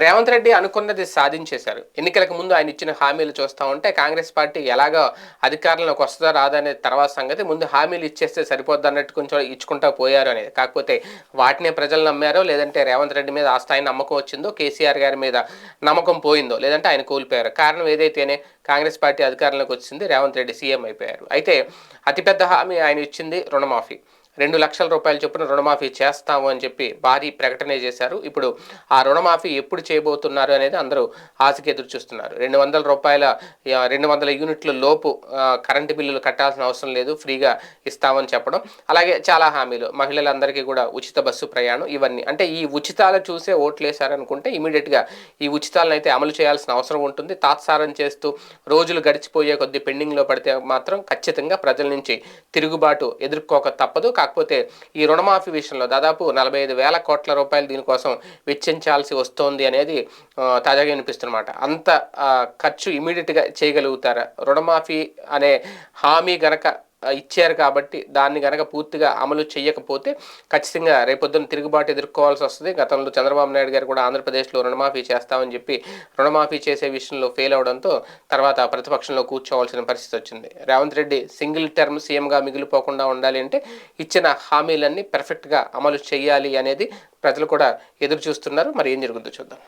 రేవంత్ రెడ్డి అనుకున్నది సాధించేశారు. ఎన్నికలకు ముందు ఆయన ఇచ్చిన హామీలు చూస్తూ ఉంటే కాంగ్రెస్ పార్టీ ఎలాగో అధికారంలోకి వస్తుందో రాదా అనేది తర్వాత సంగతి ముందు హామీలు ఇచ్చేస్తే సరిపోద్ది అన్నట్టు కొంచెం ఇచ్చుకుంటా పోయారు అనేది. కాకపోతే వాటినే ప్రజలు నమ్మారో లేదంటే రేవంత్ రెడ్డి మీద ఆ స్థాయి నమ్మకం వచ్చిందో కేసీఆర్ గారి మీద నమ్మకం పోయిందో లేదంటే ఆయన కోల్పోయారు. కారణం ఏదైతేనే కాంగ్రెస్ పార్టీ అధికారంలోకి వచ్చింది రేవంత్ రెడ్డి సీఎం అయిపోయారు. అయితే అతిపెద్ద హామీ ఆయన ఇచ్చింది రుణమాఫీ. రెండు లక్షల రూపాయల చొప్పున రుణమాఫీ చేస్తాము అని చెప్పి భారీ ప్రకటన చేశారు. ఇప్పుడు ఆ రుణమాఫీ ఎప్పుడు చేయబోతున్నారు అనేది అందరూ ఆశకి ఎదురు చూస్తున్నారు. రెండు వందల రూపాయల రెండు వందల యూనిట్ల లోపు కరెంటు బిల్లులు కట్టాల్సిన అవసరం లేదు ఫ్రీగా ఇస్తామని చెప్పడం. అలాగే చాలా హామీలు మహిళలందరికీ కూడా ఉచిత బస్సు ప్రయాణం ఇవన్నీ. అంటే ఈ ఉచితాలు చూసే ఓట్లు వేశారనుకుంటే ఇమీడియట్గా ఈ ఉచితాలను అయితే అమలు చేయాల్సిన అవసరం ఉంటుంది. తాత్సారం చేస్తూ రోజులు గడిచిపోయే కొద్ది పెండింగ్లో పడితే మాత్రం ఖచ్చితంగా ప్రజల నుంచి తిరుగుబాటు ఎదుర్కోక తప్పదు. కాకపోతే ఈ రుణమాఫీ విషయంలో దాదాపు నలభై ఐదు వేల కోట్ల రూపాయలు దీనికోసం వెచ్చించాల్సి వస్తోంది అనేది తాజాగా వినిపిస్తున్నమాట. అంత ఆ, ఖర్చు ఇమీడియట్గా చేయగలుగుతారా? రుణమాఫీ అనే హామీ గనక ఇచ్చారు కాబట్టి దాన్ని కనుక పూర్తిగా అమలు చేయకపోతే ఖచ్చితంగా రేపొద్దున తిరుగుబాటు ఎదుర్కోవాల్సి వస్తుంది. గతంలో చంద్రబాబు నాయుడు గారు కూడా ఆంధ్రప్రదేశ్లో రుణమాఫీ చేస్తామని చెప్పి రుణమాఫీ చేసే విషయంలో ఫెయిల్ అవడంతో తర్వాత ప్రతిపక్షంలో కూర్చోవాల్సిన పరిస్థితి వచ్చింది. రేవంత్ రెడ్డి సింగిల్ టర్మ్ సీఎంగా మిగిలిపోకుండా ఉండాలి అంటే ఇచ్చిన హామీలన్నీ పర్ఫెక్ట్గా అమలు చేయాలి అనేది ప్రజలు కూడా ఎదురు చూస్తున్నారు. మరి ఏం జరుగుతుందో చూద్దాం.